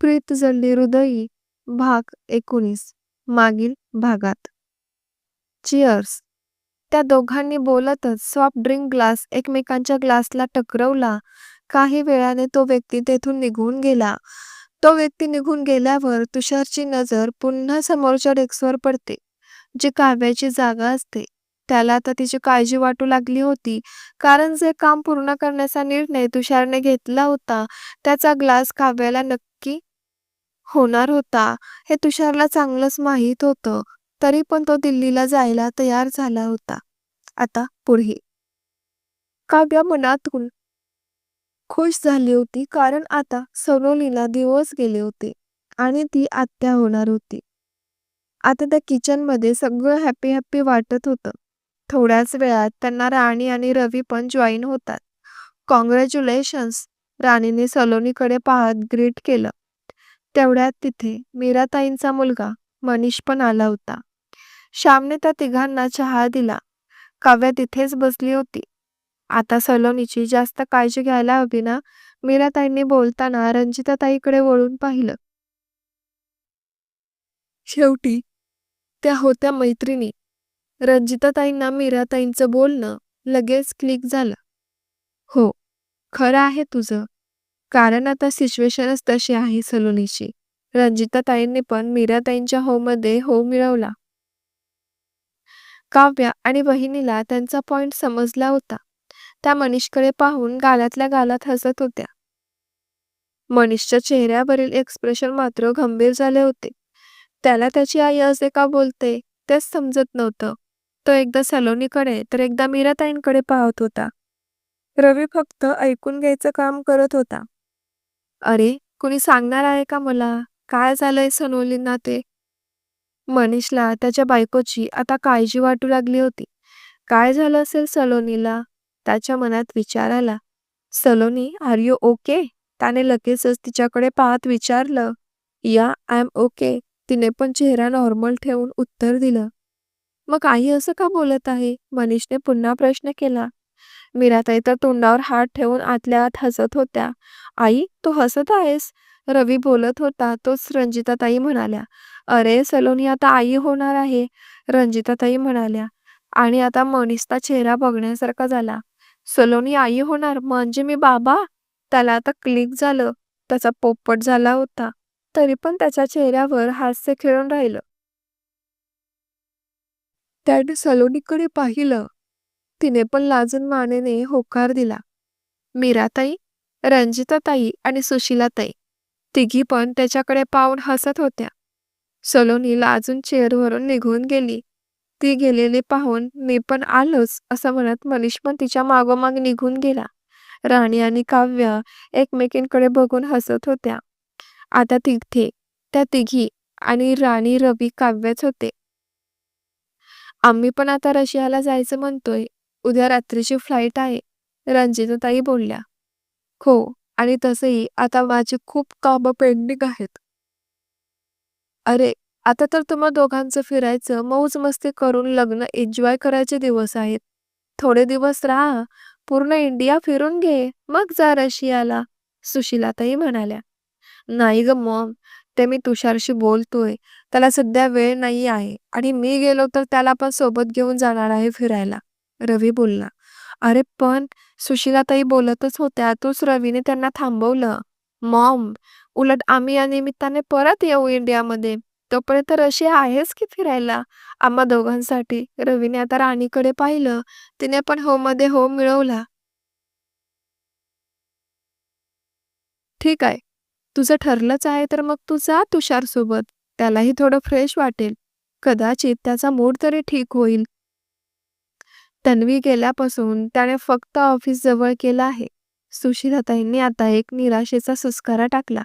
प्रीत जल्ली हृदयी भाग एकोणीस मागील भागात. चिअर्स त्या दोघांनी बोलतच सॉफ्ट ड्रिंक ग्लास एकमेकांच्या ग्लासला टकरवला. काही वेळाने तो व्यक्ती तेथून निघून गेला. तो व्यक्ती निघून गेल्यावर तुषारची नजर पुन्हा समोरच्या डेस्कवर पडते जी काव्याची जागा असते. त्याला आता तिची काळजी वाटू लागली होती कारण जे काम पूर्ण करण्याचा निर्णय तुषारने घेतला होता त्याचा ग्लास काव्याला नक्की होणार होता. हे तुषारला चांगलंच माहीत होतं. तरी पण तो दिल्लीला जायला तयार झाला होता. आता पुढे. काव्या मनातून खुश झाली होती कारण आता सलोनीला दिवस गेले होते आणि ती आत्या होणार होती. आता त्या किचनमध्ये सगळं हॅपी हॅपी वाटत होतं. थोड्याच वेळात त्यांना राणी आणि रवी पण जॉईन होतात. कॉंग्रॅच्युलेशन्स राणीने सलोनीकडे पाहत ग्रीट केलं. तेवढ्यात तिथे मीराताईंचा मुलगा मनीष पण आला होता. श्यामने त्या तिघांना चहा दिला. काव्या तिथेच बसली होती. आता सलोनीची जास्त काळजी घ्यायला हवी ना? मीराताईंनी बोलताना रंजिताताईकडे वळून पाहिलं. शेवटी त्या होत्या मैत्रिणी. रंजिताताईंना मीराताईंचं बोलणं लगेच क्लिक झालं. हो खरं आहे तुझं. कारण आता सिच्युएशनच तशी आहे सलोनीची. रंजिताताईंनी पण मीराताईंच्या होमध्ये हो मिळवला. काव्या आणि बहिणीला त्यांचा पॉइंट समजला होता. त्या मनीषकडे पाहून गालातल्या गालात हसत होत्या. मनीषच्या चेहऱ्यावरील एक्सप्रेशन मात्र गंभीर झाले होते. त्याला त्याची आई असे का बोलते तेच समजत नव्हतं. तो एकदा सलोनीकडे तर एकदा मीराताईंकडे पाहत होता. रवी फक्त ऐकून घ्यायचं काम करत होता. अरे कुणी सांगणार आहे का मला? काय झालंय सनोलींना ते? मनीषला त्याच्या बायकोची आता काळजी वाटू लागली होती. काय झालं असेल सलोनीला? त्याच्या मनात विचार आला. सलोनी आर यू ओके त्याने लगेचच तिच्याकडे पाहत विचारलं. या आय एम ओके तिने पण चेहरा नॉर्मल ठेवून उत्तर दिलं. मग आई असं का बोलत आहे? मनीषने पुन्हा प्रश्न केला. मीराताई तर तोंडावर हात ठेवून आतल्या आत हसत होत्या. आई तू हसत आहेस? रवी बोलत होता. तोच रंजिताताई म्हणाल्या. अरे सलोनी आता आई होणार आहे. रंजिताताई म्हणाल्या. आणि आता मनीषचा चेहरा बघण्यासारखा झाला. सलोनी आई होणार? म्हणजे मी बाबा? त्याला आता क्लिक झालं. त्याचा पोपट झाला होता. तरी पण त्याच्या चेहऱ्यावर हास्य खेळून राहिलं. त्याने सलोनीकडे पाहिलं. तिने पण लाजून मानेने होकार दिला. मीराताई रंजिताताई आणि सुशीलाताई तिघी पण त्याच्याकडे पाहून हसत होत्या. सलोनी लाजून चेअरवरून निघून गेली. ती गेलेली पाहून मी पण आलोच असं म्हणत मनीष पण तिच्या मागोमाग निघून गेला. राणी आणि काव्य एकमेकींकडे बघून हसत होत्या. आता तिथे त्या तिघी आणि राणी रवी काव्यच होते. आम्ही पण आता रशियाला जायचं म्हणतोय उद्या रात्रीची फ्लाईट आहे. रंजिताताई बोलल्या. हो आणि तसंही आता माझी खूप कामं पेंडिंग आहेत. अरे आता तर तुम्हा दोघांचं फिरायचं मौज मस्ती करून लग्न एन्जॉय करायचे दिवस आहेत. थोडे दिवस राहा पूर्ण इंडिया फिरून घे मग जा रशियाला सुशीलाताई म्हणाल्या. नाही ग मॉम ते मी तुषारशी बोलतोय त्याला सध्या वेळ नाही आहे आणि मी गेलो तर त्याला पण सोबत घेऊन जाणार आहे फिरायला. रवी बोलला. अरे पण सुशीलाताई बोलतच होत्या. तोच रवीने त्यांना थांबवलं. मॉम उलट आम्ही या निमित्ताने परत येऊ इंडियामध्ये. तोपर्यंत रशिया आहेच की फिरायला? आम्हा दोघांसाठी. रवीने आता राणीकडे पाहिलं. तिने पण हो मध्ये हो मिळवला. ठीक आहे. तुझं ठरलंच आहे तर मग तू जा तुषार सोबत त्यालाही थोडं फ्रेश वाटेल. कदाचित त्याचा मूड तरी ठीक होईल. तन्वी गेल्यापासून त्याने फक्त ऑफिस जवळ केलं आहे. सुशीलाताईंनी आता एक निराशेचा सुस्कारा टाकला.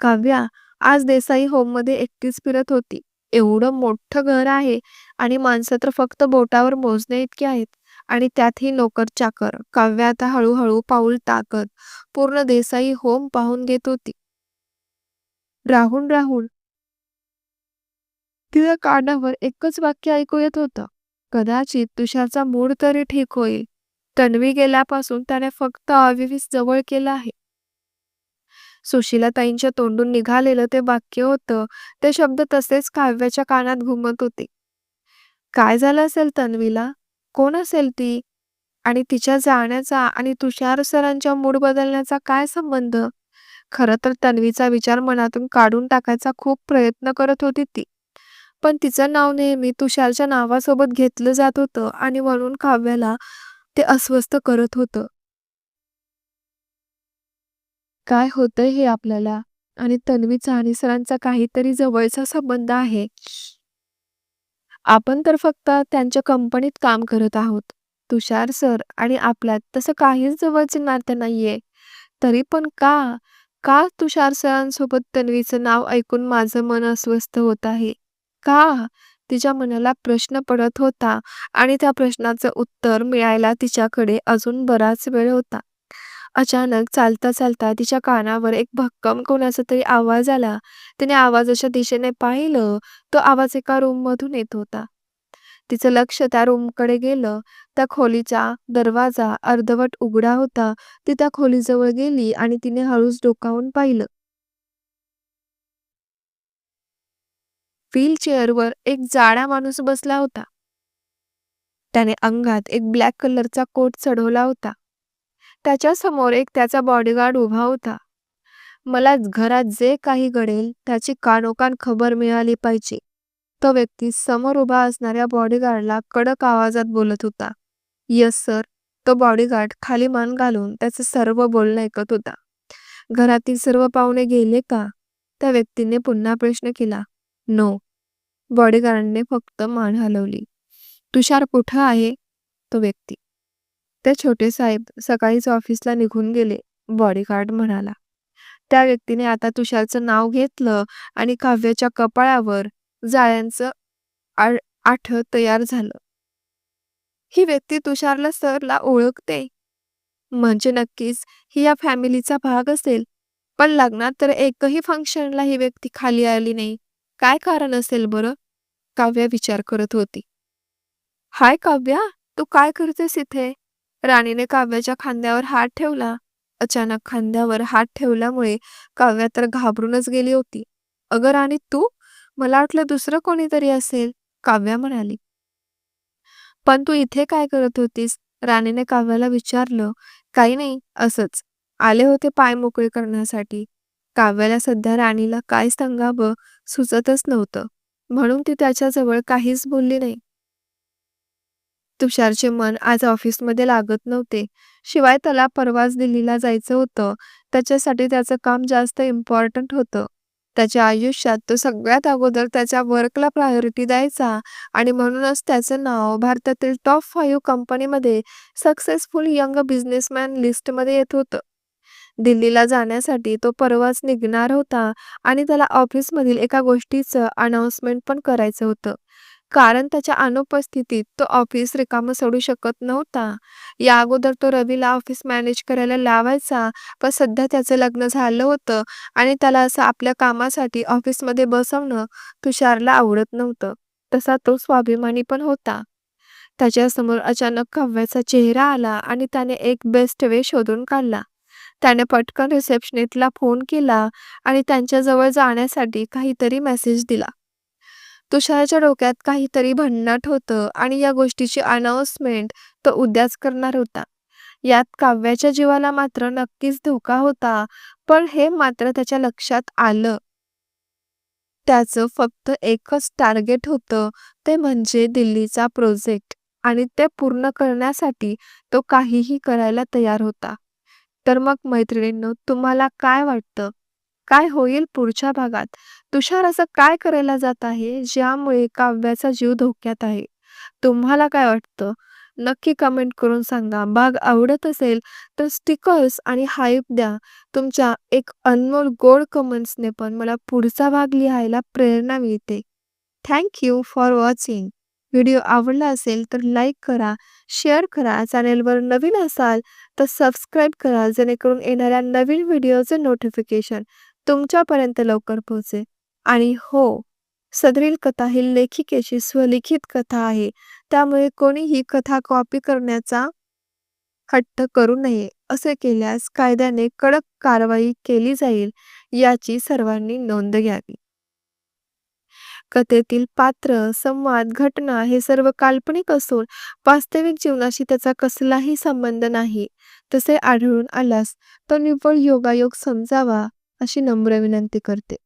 काव्या आज देसाई होममध्ये एकटीच फिरत होती. एवढं मोठं घर आहे आणि माणसं तर फक्त बोटावर मोजणे इतके आहेत. आणि त्यातही नोकर चाकर. काव्या आता हळूहळू पाऊल टाकत पूर्ण देसाई होम पाहून घेत होती. राहून राहून तिच्या कानावर एकच वाक्य ऐकू येत होतं. कदाचित तुषारचा मूड तरी ठीक होईल. तन्वी गेल्यापासून त्याने फक्त अविवीस जवळ केला आहे. सुशीलाताईंच्या तोंडून निघालेलं ते वाक्य होतं ते शब्द तसेच काव्याच्या कानात घुमत होते. काय झालं असेल तन्वीला? कोण असेल ती? आणि तिच्या जाण्याचा आणि तुषार सरांच्या मूड बदलण्याचा काय संबंध? खरं तर तन्वीचा विचार मनातून काढून टाकायचा खूप प्रयत्न करत होती ती. पण तिचं नाव नेहमी तुषारच्या नावासोबत घेतलं जात होतं आणि म्हणून काव्याला ते अस्वस्थ करत होतं. काय होतंय हे आपल्याला? आणि तन्वीचा आणि सरांचा काहीतरी जवळचा संबंध आहे. आपण तर फक्त त्यांच्या कंपनीत काम करत आहोत. तुषार सर आणि आपल्यात तसं काहीच जवळचे नाते नाहीये. तरी पण का? का तुषार सरांसोबत तन्वीचं नाव ऐकून माझं मन अस्वस्थ होत आहे? का? तिच्या मनाला प्रश्न पडत होता आणि त्या प्रश्नाचं उत्तर मिळायला तिच्याकडे अजून बराच वेळ होता. अचानक चालता चालता तिच्या कानावर एक भक्कम कोणाचा तरी आवाज आला. तिने आवाजाच्या दिशेने पाहिलं तो आवाज एका रूम मधून येत होता. तिचं लक्ष त्या रूमकडे गेलं. त्या खोलीचा दरवाजा अर्धवट उघडा होता. ती त्या खोलीजवळ गेली आणि तिने हळूच डोकावून पाहिलं. व्हील चेअरवर एक जाडा माणूस बसला होता. त्याने अंगात एक ब्लॅक कलरचा कोट चढवला होता. त्याच्यासमोर एक त्याचा बॉडीगार्ड उभा होता. मला घरात जे काही घडेल त्याची कानोकान खबर मिळाली पाहिजे. तो व्यक्ती समोर उभा असणाऱ्या बॉडीगार्डला कडक आवाजात बोलत होता. Yes sir. तो बॉडीगार्ड खाली मान घालून त्याचं सर्व बोलणं ऐकत होता. घरातील सर्व पाहुणे गेले का? त्या व्यक्तीने पुन्हा प्रश्न केला. नो. बॉडीगार्डने फक्त मान हलवली. तुषार कुठं आहे? तो व्यक्ती. ते छोटे साहेब सकाळीच ऑफिसला निघून गेले. बॉडीगार्ड म्हणाला. त्या व्यक्तीने आता तुषारचं नाव घेतलं आणि काव्याच्या कपाळावर जाळ्यांचं आठ तयार झालं. ही व्यक्ती तुषारला सरला ओळखते. म्हणजे नक्कीच ही या फॅमिलीचा भाग असेल. पण लग्नात तर एकही फंक्शनला ही व्यक्ती खाली आली नाही. काय कारण असेल बरं? काव्या विचार करत होती. हाय काव्या तू काय करतेस इथे? राणीने काव्याच्या खांद्यावर हात ठेवला. अचानक खांद्यावर हात ठेवल्यामुळे काव्या तर घाबरूनच गेली होती. अगं राणी तू? मला वाटलं दुसरं कोणीतरी असेल काव्या म्हणाली. पण तू इथे काय करत होतीस? राणीने काव्याला विचारलं. काही नाही असंच. आले होते पाय मोकळे करण्यासाठी. काव्याला सध्या राणीला काय सांगावं सुचतच नव्हतं. म्हणून ती त्याच्याजवळ काहीच बोलली नाही. तुषारचे मन आज ऑफिसमध्ये लागत नव्हते. शिवाय त्याला परवाच दिल्लीला जायचं होतं. त्याच्यासाठी त्याचं काम जास्त इम्पॉर्टंट होतं. त्याच्या आयुष्यात तो सगळ्यात अगोदर त्याच्या वर्कला प्रायोरिटी द्यायचा आणि म्हणूनच त्याचं नाव भारतातील टॉप फाईव्ह कंपनीमध्ये सक्सेसफुल यंग बिझनेसमॅन लिस्टमध्ये येत होतं. दिल्लीला जाण्यासाठी तो परवाच निघणार होता आणि त्याला ऑफिसमधील एका गोष्टीचं अनाऊन्समेंट पण करायचं होतं. कारण त्याच्या अनुपस्थितीत तो ऑफिस रिकामं सोडू शकत नव्हता. या अगोदर तो रवीला ऑफिस मॅनेज करायला लावायचा पण सध्या त्याचं लग्न झालं होतं आणि त्याला असं आपल्या कामासाठी ऑफिसमध्ये बसवणं तुषारला आवडत नव्हतं. तसा तो स्वाभिमानी पण होता. त्याच्यासमोर अचानक काव्याचा चेहरा आला आणि त्याने एक बेस्ट वे शोधून काढला. त्याने पटकन रिसेप्शनिस्टला फोन केला आणि त्यांच्याजवळ जाण्यासाठी काहीतरी मेसेज दिला. तुषारच्या डोक्यात काहीतरी भन्नाट होतं आणि या गोष्टीची अनाऊन्समेंट तो उद्याच करणार होता. यात काव्याच्या जीवाला मात्र नक्कीच धोका होता पण हे मात्र त्याच्या लक्षात आलं. त्याचं फक्त एकच टार्गेट होतं ते म्हणजे दिल्लीचा प्रोजेक्ट आणि ते पूर्ण करण्यासाठी तो काहीही करायला तयार होता. तर मग मैत्रिणींनो तुम्हाला काय वाटतं? काय होईल पुढच्या भागात? तुषार असं काय करायला जात आहे ज्यामुळे काव्याचा जीव धोक्यात आहे? तुम्हाला काय वाटतं? नक्की कमेंट करून सांगा. भाग आवडत असेल तर स्टिकर्स आणि हाईप द्या. तुमच्या एक अनमोल गोड कमेंट्सने पण मला पुढचा भाग लिहायला प्रेरणा मिळते. Thank you for watching video आवडला असेल तर लाईक करा शेअर करा. चॅनेलवर नवीन असाल तर सबस्क्राईब करा जेणेकरून येणाऱ्या नवीन व्हिडिओचे नोटिफिकेशन तुमच्यापर्यंत लवकर पोहोचे आणि हो सदरील कथा ही लेखिकेची स्वलिखित कथा आहे. त्यामुळे कोणी ही कथा कॉपी करण्याचा हट्ट करू नये. असे केल्यास कायद्याने कडक कारवाई केली जाईल याची सर्वांनी नोंद घ्यावी. कथेतील पात्र संवाद घटना हे सर्व काल्पनिक असून वास्तविक जीवनाशी त्याचा कसलाही संबंध नाही. तसे आढळून आल्यास तो निव्वळ योगायोग समजावा अशी नम्र विनंती करते.